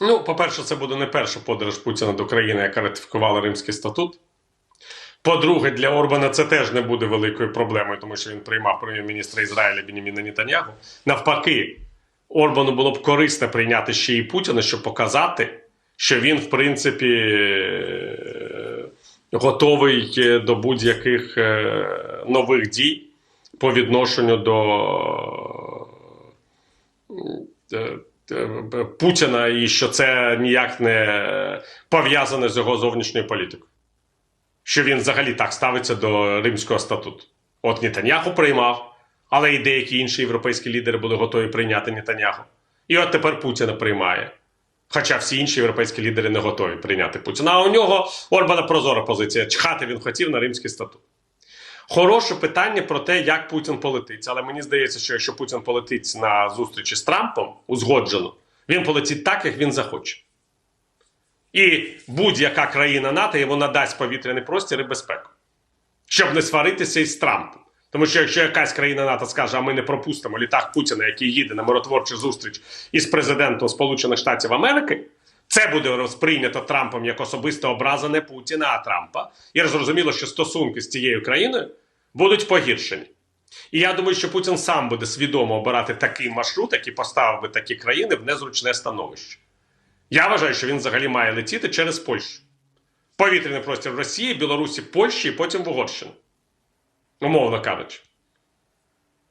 Ну, по-перше, це буде не перша подорож Путіна до країни, яка ратифікувала Римський статут. По-друге, для Орбана це теж не буде великою проблемою, тому що він приймав прем'єр-міністра Ізраїля Беніміна Нетаньягу. Навпаки, Орбану було б корисно прийняти ще і Путіна, щоб показати, що він, в принципі, е, готовий е, до будь-яких е, нових дій по відношенню до Путіна, і що це ніяк не пов'язане з його зовнішньою політикою. Що він взагалі так ставиться до Римського статуту. От Нетаньяху приймав, але і деякі інші європейські лідери були готові прийняти Нетаньяху. І от тепер Путіна приймає. Хоча всі інші європейські лідери не готові прийняти Путіна. А у нього Орбана прозора позиція. Чхати він хотів на Римський статут. Хороше питання про те, як Путін полетить. Але мені здається, що якщо Путін полетить на зустрічі з Трампом узгоджено, він полетить так, як він захоче. І будь-яка країна НАТО йому надасть повітряний простір і безпеку, щоб не сваритися із Трампом. Тому що якщо якась країна НАТО скаже, а ми не пропустимо літак Путіна, який їде на миротворчу зустріч із президентом Сполучених Штатів Америки, це буде розприйнято Трампом як особиста образа не Путіна, а Трампа. І зрозуміло, що стосунки з цією країною будуть погіршені. І я думаю, що Путін сам буде свідомо обирати такий маршрут, який поставив би такі країни в незручне становище. Я вважаю, що він взагалі має летіти через Польщу. Повітряний простір Росії, Білорусі, Польщі і потім в Угорщину. Умовно кажучи.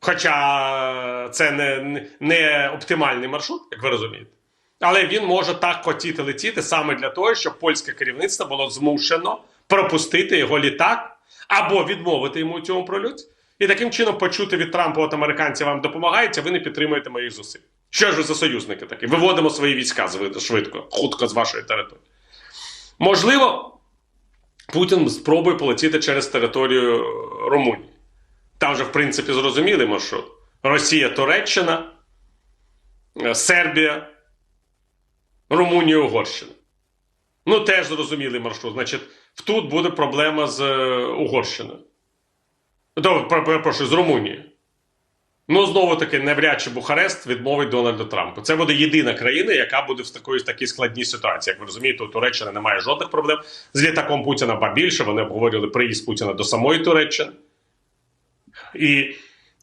Хоча це не, не, оптимальний маршрут, як ви розумієте. Але він може так хотіти летіти саме для того, щоб польське керівництво було змушено пропустити його літак або відмовити йому у цьому прольоті. І таким чином почути від Трампа, от американці вам допомагають, ви не підтримуєте моїх зусиль. Що ж ви за союзники такі? Виводимо свої війська швидко, хутко з вашої території. Можливо, Путін спробує полетіти через територію Румунії. Там же, в принципі, зрозумілий маршрут. Росія, Туреччина, е, Сербія, Румунія, Угорщина. Ну, теж зрозумілий маршрут. Значить, тут буде проблема з е, Угорщиною. Добре, пер- перепрошую, з Румунією. Ну, знову таки, навряд чи Бухарест відмовить Дональду Трампу. Це буде єдина країна, яка буде в такої такій складній ситуації. Як ви розумієте, у Туреччини немає жодних проблем з літаком Путіна, ба більше. Вони обговорювали приїзд Путіна до самої Туреччини. І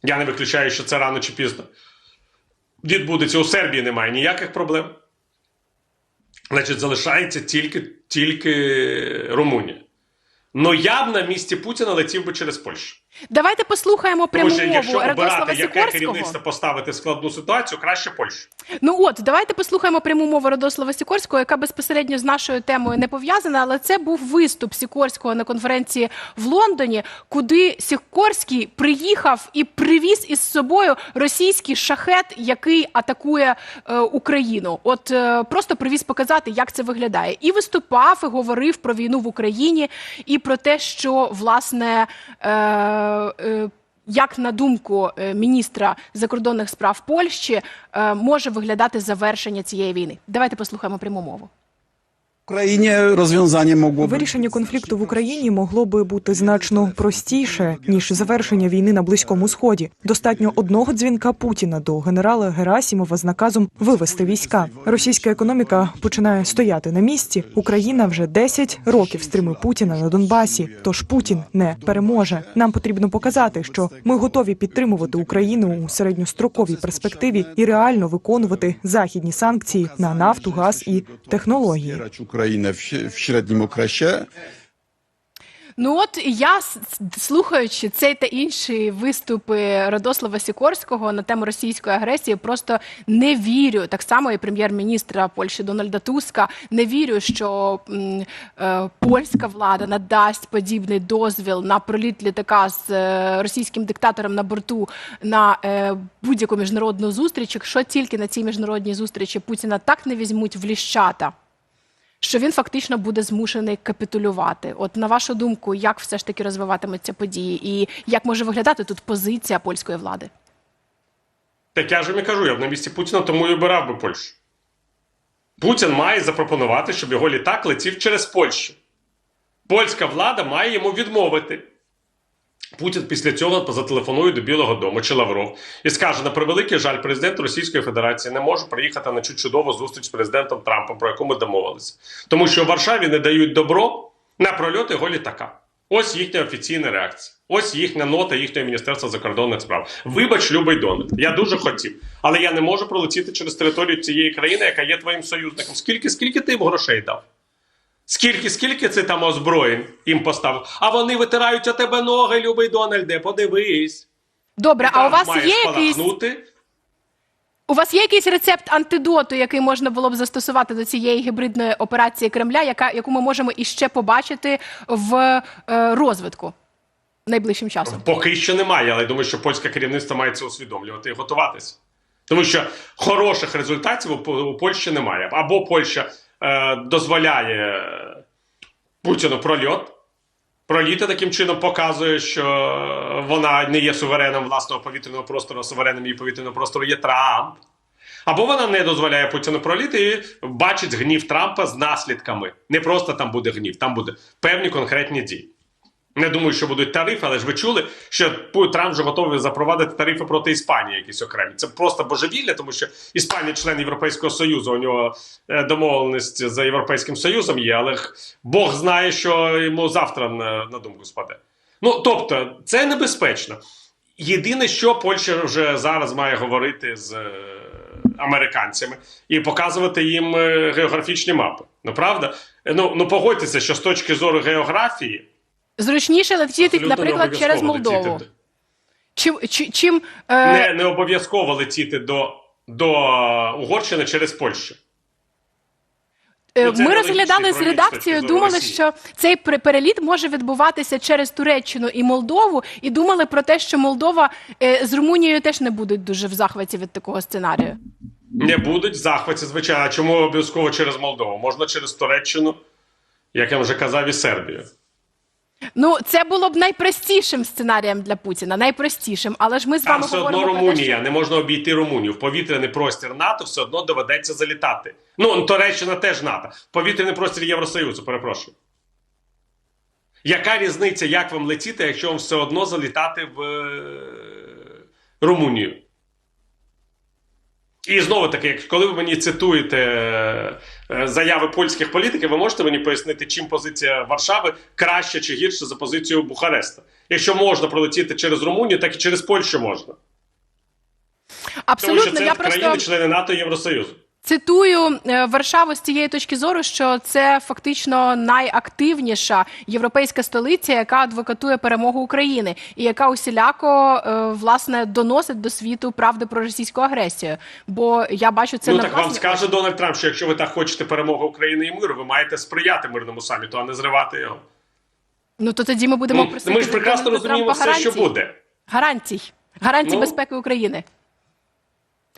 я не виключаю, що це рано чи пізно. Відбудеться у Сербії немає ніяких проблем. Значить, залишається тільки, тільки Румунія. Ну я б на місці Путіна летів би через Польщу. Давайте послухаємо пряму Тому що якщо мову Радослава обирати, яке Сікорського. поставити в складну ситуацію, краще Польщу. Ну от давайте послухаємо пряму мову Радослава Сікорського, яка безпосередньо з нашою темою не пов'язана, але це був виступ Сікорського на конференції в Лондоні, куди Сікорський приїхав і привіз із собою російський шахет, який атакує е, Україну. От е, просто привіз показати, як це виглядає, і виступав і говорив про війну в Україні і про те, що власне. Е, як на думку е, міністра закордонних справ Польщі е, може виглядати завершення цієї війни? Давайте послухаємо пряму мову. Україні розв'язання могло Вирішення конфлікту в Україні могло би бути значно простіше ніж завершення війни на близькому сході. Достатньо одного дзвінка Путіна до генерала Герасімова з наказом вивести війська. Російська економіка починає стояти на місці. Україна вже 10 років стримує Путіна на Донбасі. Тож Путін не переможе. Нам потрібно показати, що ми готові підтримувати Україну у середньостроковій перспективі і реально виконувати західні санкції на нафту, газ і технології. W, w średnim okresie. Ну от я слухаючи цей та інші виступи Радослава Сікорського на тему російської агресії, просто не вірю. Так само і прем'єр-міністра Польщі Дональда Туска. Не вірю, що м, е, польська влада надасть подібний дозвіл на проліт літака з е, російським диктатором на борту на е, будь-яку міжнародну зустріч, якщо тільки на цій міжнародній зустрічі Путіна так не візьмуть в ліщата що він фактично буде змушений капітулювати. От на вашу думку, як все ж таки розвиватимуться події, і як може виглядати тут позиція польської влади? Так я вам і кажу, я б на місці Путіна тому і обирав би Польщу. Путін має запропонувати, щоб його літак летів через Польщу. Польська влада має йому відмовити. Путін після цього зателефонує до Білого Дому чи Лавров і скаже: на превеликий жаль, президент Російської Федерації не може приїхати на чудову зустріч з президентом Трампом, про яку ми домовилися, тому що в Варшаві не дають добро на прольот його літака. Ось їхня офіційна реакція. Ось їхня нота їхнього міністерства закордонних справ. Вибач, любий Дональд, я дуже хотів, але я не можу пролетіти через територію цієї країни, яка є твоїм союзником. Скільки скільки ти їм грошей дав? Скільки, скільки це там озброєнь їм поставив? А вони витирають у тебе ноги, любий Дональде, подивись. Добре, а у вас є якийсь у вас є якийсь рецепт антидоту, який можна було б застосувати до цієї гібридної операції Кремля, яка яку ми можемо іще побачити в е, розвитку найближчим часом? Поки що немає, але я думаю, що польське керівництво має це усвідомлювати і готуватися. Тому що хороших результатів у, у Польщі немає. Або Польща е, дозволяє Путіну прольот. Проліти таким чином показує, що вона не є сувереном власного повітряного простору, а сувереном її повітряного простору є Трамп. Або вона не дозволяє Путіну проліти і бачить гнів Трампа з наслідками. Не просто там буде гнів, там буде певні конкретні дії. Не думаю, що будуть тарифи, але ж ви чули, що Трамп вже готовий запровадити тарифи проти Іспанії, якісь окремі. Це просто божевілля, тому що Іспанія член Європейського Союзу. У нього е, домовленість за Європейським Союзом є, але Бог знає, що йому завтра на, на думку спаде. Ну тобто, це небезпечно. Єдине, що Польща вже зараз має говорити з е, американцями і показувати їм е, географічні мапи. Ну правда? Ну, ну погодьтеся, що з точки зору географії. Зручніше летіти, наприклад, через Молдову. летіти. Чим, чи- чим е, Не, не обов'язково летіти до, до Угорщини через Польщу. Е, Ну, Ми розглядали з проліт редакцією, думали, Росії. що цей пер- переліт може відбуватися через Туреччину і Молдову, і думали про те, що Молдова е, з Румунією теж не будуть дуже в захваті від такого сценарію. Не будуть в захваті, звичайно. Чому обов'язково через Молдову? Можна через Туреччину, як я вже казав, і Сербію. Ну, це було б найпростішим сценарієм для Путіна, найпростішим. Але ж ми з Там вами все одно говоримо про те, Румунія, що... не можна обійти Румунію. В повітряний простір НАТО все одно доведеться залітати. Ну, Туреччина теж НАТО. В повітряний простір Євросоюзу, перепрошую. Яка різниця, як вам летіти, якщо вам все одно залітати в е, Румунію? І знову таки, коли ви мені цитуєте е, заяви польських політиків, ви можете мені пояснити, чим позиція Варшави краще чи гірше за позицію Бухареста? Якщо можна пролетіти через Румунію, так і через Польщу можна. Тому що це я країни, просто члени НАТО і Євросоюзу. Цитую е, Варшаву з цієї точки зору, що це фактично найактивніша європейська столиця, яка адвокатує перемогу України, і яка усіляко е, власне доносить до світу правди про російську агресію. Бо я бачу це ну на так вам скаже Дональд Трамп, що якщо ви так хочете перемоги України і миру, ви маєте сприяти мирному саміту, а не зривати його. Ну то тоді ми будемо Ну, просити ми ж прекрасно розуміємо все, що буде. Гарантій. Гарантій Ну. безпеки України.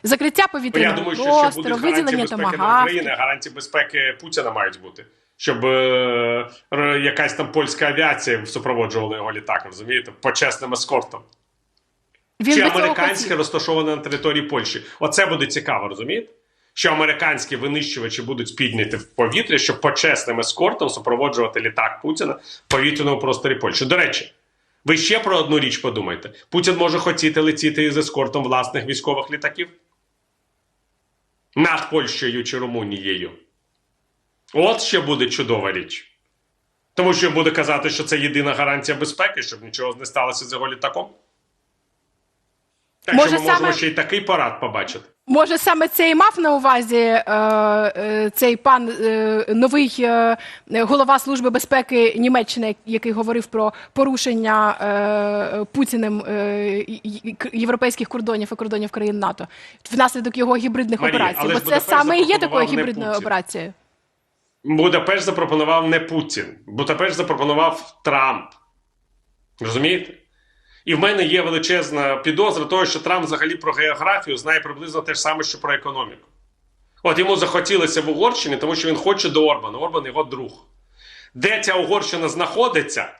Закриття Бо я повітряного думаю, що ще простору, будуть гарантії виділення безпеки для. України, гарантії безпеки Путіна мають бути. Щоб е, якась там польська авіація супроводжувала його літак, розумієте, почесним ескортом. Він Чи американське розташоване на території Польщі. Оце буде цікаво, розумієте? Що американські винищувачі будуть підняті в повітря, щоб почесним ескортом супроводжувати літак Путіна в повітряному просторі Польщі. До речі, ви ще про одну річ подумайте: Путін може хотіти летіти із ескортом власних військових літаків над Польщею чи Румунією. От ще буде чудова річ. Тому що буде казати, що це єдина гарантія безпеки, щоб нічого не сталося з його літаком. Так Може, що ми можемо саме- ще й такий парад побачити. Може, саме це і мав на увазі е, е, цей пан е, новий е, голова Служби безпеки Німеччини, який говорив про порушення е, Путіним е, європейських кордонів і кордонів країн НАТО внаслідок його гібридних Марія, операцій. Бо це саме і є такою гібридною операцією. Будапешт запропонував не Путін. Будапешт запропонував Трамп. Розумієте? І в мене є величезна підозра того, що Трамп взагалі про географію знає приблизно те ж саме, що про економіку. От йому захотілося в Угорщині, тому що він хоче до Орбана. Орбан його друг. Де ця Угорщина знаходиться?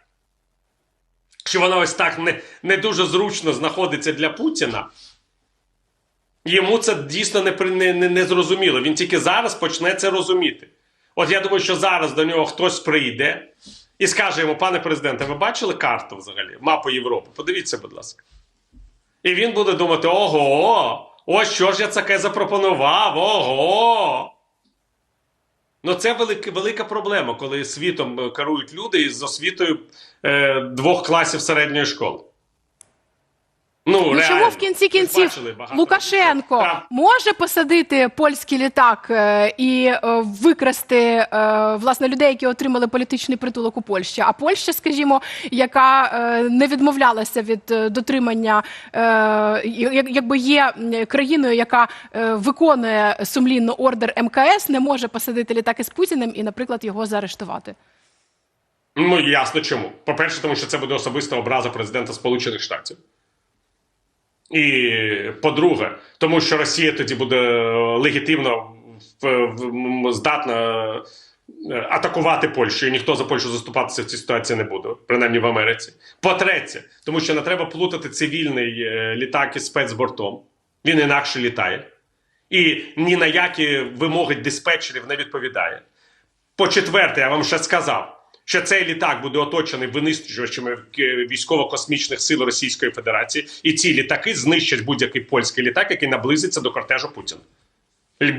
Що вона ось так не, не дуже зручно знаходиться для Путіна. Йому це дійсно не, не, не, не зрозуміло. Він тільки зараз почне це розуміти. От я думаю, що зараз до нього хтось прийде і скаже йому, пане президенте, ви бачили карту взагалі, мапу Європи? Подивіться, будь ласка. І він буде думати: ого, ось що ж я таке запропонував, ого. Ну, це велика, велика проблема, коли світом е, керують люди із освітою е, двох класів середньої школи. Ну, Ну чому в кінці кінців багато Лукашенко. Там може посадити польський літак е, і е, викрасти е, власне людей, які отримали політичний притулок у Польщі? А Польща, скажімо, яка е, не відмовлялася від е, дотримання, е, як- якби є країною, яка е, виконує сумлінно ордер МКС, не може посадити літак із Путіним і, наприклад, його заарештувати. Ну, ясно чому. По-перше, тому що це буде особиста образа президента Сполучених Штатів. І по-друге, тому що Росія тоді буде е, легітимно здатна е, атакувати Польщу, і ніхто за Польщу заступатися в цій ситуації не буде, принаймні в Америці. По-третє, тому що не треба плутати цивільний е, літак із спецбортом. Він інакше літає. І ні на які вимоги диспетчерів не відповідає. По-четверте, я вам ще сказав, що цей літак буде оточений винищувачами е, військово-космічних сил Російської Федерації, і ці літаки знищать будь-який польський літак, який наблизиться до кортежу Путіна.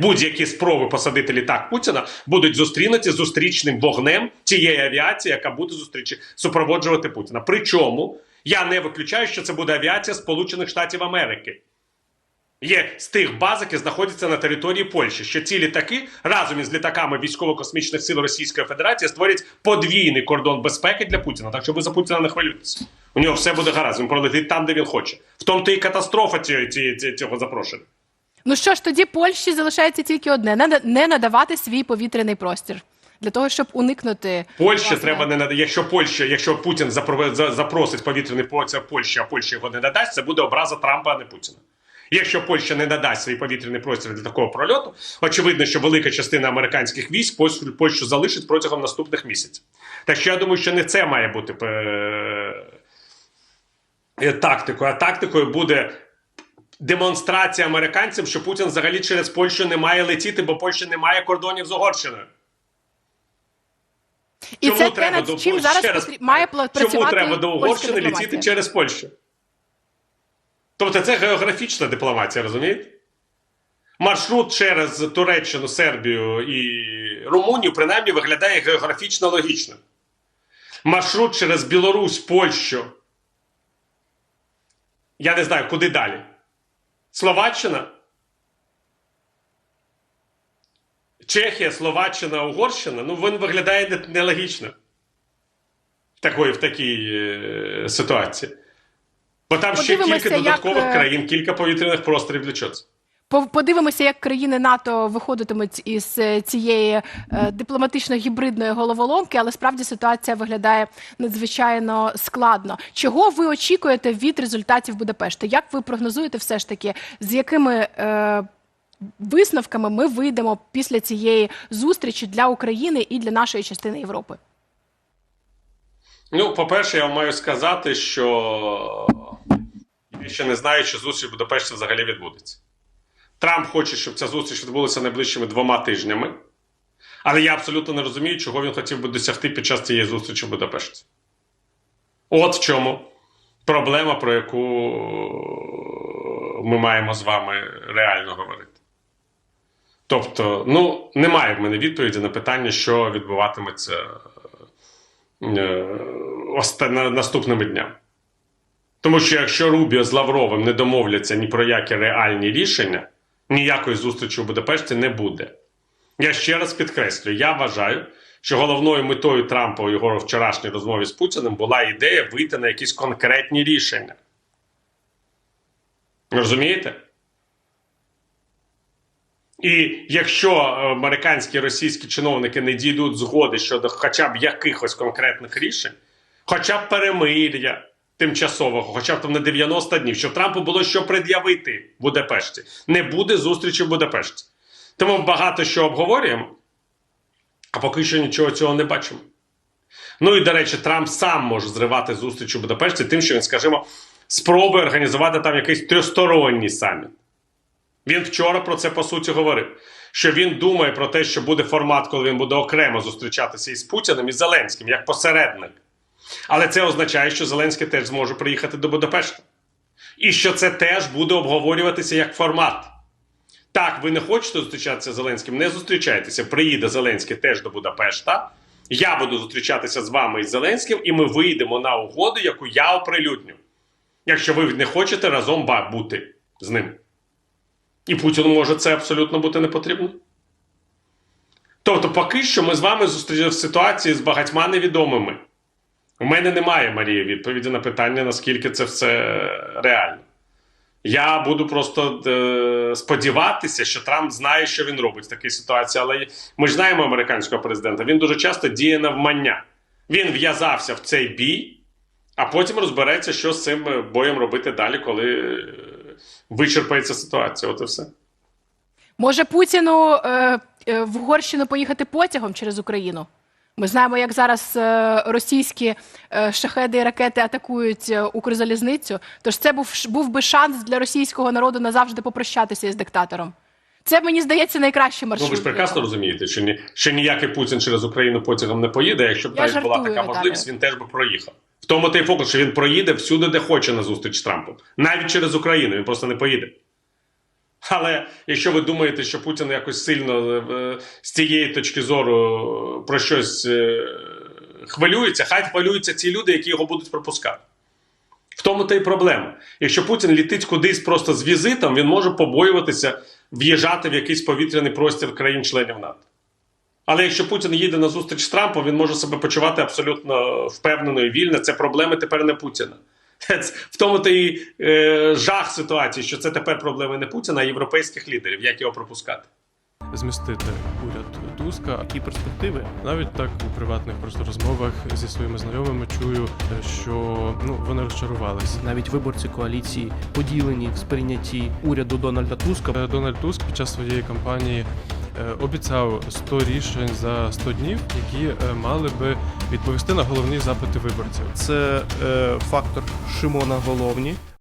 Будь-які спроби посадити літак Путіна будуть зустрінуті зустрічним вогнем тієї авіації, яка буде зустрічі супроводжувати Путіна. Причому я не виключаю, що це буде авіація Сполучених Штатів Америки є з тих баз, які знаходяться на території Польщі. Що ці літаки разом із літаками військово-космічних сил Російської Федерації створять подвійний кордон безпеки для Путіна. Так що ви за Путіна не хвилюйтеся. У нього все буде гаразд. Він пролетить там, де він хоче. В тому то і катастрофа цього запрошення. Ну що ж, тоді Польщі залишається тільки одне: не, надавати свій повітряний простір для того, щоб уникнути Польщі власне, треба не нада- Якщо Польща, якщо Путін запро- запросить повітряний простір Польщі, а Польща його не надасть, це буде образа Трампа, а не Путіна. Якщо Польща не надасть свій повітряний простір для такого прольоту, очевидно, що велика частина американських військ Польщу, Польщу залишить протягом наступних місяців. Так що я думаю, що не це має бути е, е, тактикою, а тактикою буде демонстрація американцям, що Путін взагалі через Польщу не має летіти, бо Польща не має кордонів з Угорщиною. І Чому це те, треба над до чим зараз раз має працювати Чому треба до Угорщини летіти через Польщу? Тобто це географічна дипломатія, розумієте? Маршрут через Туреччину, Сербію і Румунію принаймні виглядає географічно логічно. Маршрут через Білорусь, Польщу. Я не знаю, куди далі. Словаччина? Чехія, Словаччина, Угорщина. Ну, він виглядає не- нелогічно. Такої, в такій е, ситуації. Бо там ще кілька додаткових як, е, країн, кілька повітряних просторів для чого це. Подивимося, як країни НАТО виходитимуть із е, цієї е, дипломатично-гібридної головоломки, але справді ситуація виглядає надзвичайно складно. Чого ви очікуєте від результатів Будапешта? Як ви прогнозуєте, все ж таки, з якими е, висновками ми вийдемо після цієї зустрічі для України і для нашої частини Європи? Ну, по-перше, я вам маю сказати, що я ще не знаю, чи зустріч в Будапешті взагалі відбудеться. Трамп хоче, щоб ця зустріч відбулася найближчими двома тижнями. Але я абсолютно не розумію, чого він хотів би досягти під час цієї зустрічі в Будапешті. От в чому проблема, про яку ми маємо з вами реально говорити. Тобто, ну, немає в мене відповіді на питання, що відбуватиметься наступними днями. Тому що якщо Рубіо з Лавровим не домовляться ні про які реальні рішення, ніякої зустрічі у Будапешті не буде. Я ще раз підкреслюю: я вважаю, що головною метою Трампа у його вчорашній розмові з Путіним була ідея вийти на якісь конкретні рішення. Розумієте? І якщо е, американські і російські чиновники не дійдуть згоди щодо хоча б якихось конкретних рішень, хоча б перемир'я тимчасового, хоча б там на 90 днів, щоб Трампу було що пред'явити в Будапешті, не буде зустрічі в Будапешті. Тому багато що обговорюємо, а поки що нічого цього не бачимо. Ну і до речі, Трамп сам може зривати зустріч у Будапешті, тим, що він, скажімо, спробує організувати там якийсь трьохсторонній саміт. Він вчора про це по суті говорив. що він думає про те, що буде формат, коли він буде окремо зустрічатися із Путіним і Зеленським як посередник. Але це означає, що Зеленський теж зможе приїхати до Будапешта. І що це теж буде обговорюватися як формат. Так, ви не хочете зустрічатися з Зеленським, не зустрічайтеся. Приїде Зеленський теж до Будапешта. Я буду зустрічатися з вами і Зеленським, і ми вийдемо на угоду, яку я оприлюдню. Якщо ви не хочете разом бути з ним. І Путіну може це абсолютно бути не потрібно. Тобто, поки що ми з вами зустрічаємо в ситуації з багатьма невідомими. У мене немає Марії відповіді на питання, наскільки це все реально. Я буду просто е, сподіватися, що Трамп знає, що він робить в такій ситуації. Але ми ж знаємо американського президента. Він дуже часто діє навмання. Він в'язався в цей бій, а потім розбереться, що з цим е, боєм робити далі, коли е, вичерпається ситуація. От і все. Може Путіну е, е, в Угорщину поїхати потягом через Україну? Ми знаємо, як зараз е, російські е, шахеди і ракети атакують е, Укрзалізницю. Тож це був був би шанс для російського народу назавжди попрощатися із диктатором. Це мені здається найкращий Ну, маршрут. ви ж прекрасно розумієте, що, ні, що ніякий Путін через Україну потягом не поїде. Якщо б навіть була така Віталію. можливість, він теж би проїхав. Тому той фокус, що він проїде всюди, де хоче на зустріч з Трампом. Навіть через Україну, він просто не поїде. Але якщо ви думаєте, що Путін якось сильно е, з цієї точки зору про щось е, хвилюється, хай хвилюються ті люди, які його будуть пропускати. В тому та й проблема. Якщо Путін літить кудись просто з візитом, він може побоюватися в'їжджати в якийсь повітряний простір країн-членів НАТО. Але якщо Путін їде на зустріч з Трампом, він може себе почувати абсолютно впевнено і вільно. Це проблеми тепер не Путіна. В тому то і е, жах ситуації, що це тепер проблеми не Путіна, а європейських лідерів, як його пропускати. Змістити уряд Туска. Які перспективи? Навіть так у приватних просто розмовах зі своїми знайомими чую, що ну вони розчарувалися. Навіть виборці коаліції поділені в сприйнятті уряду Дональда Туска. Е, Дональд Туск під час своєї кампанії е, обіцяв 100 рішень за 100 днів, які е, мали би відповісти на головні запити виборців. Це е, фактор Шимона Головні,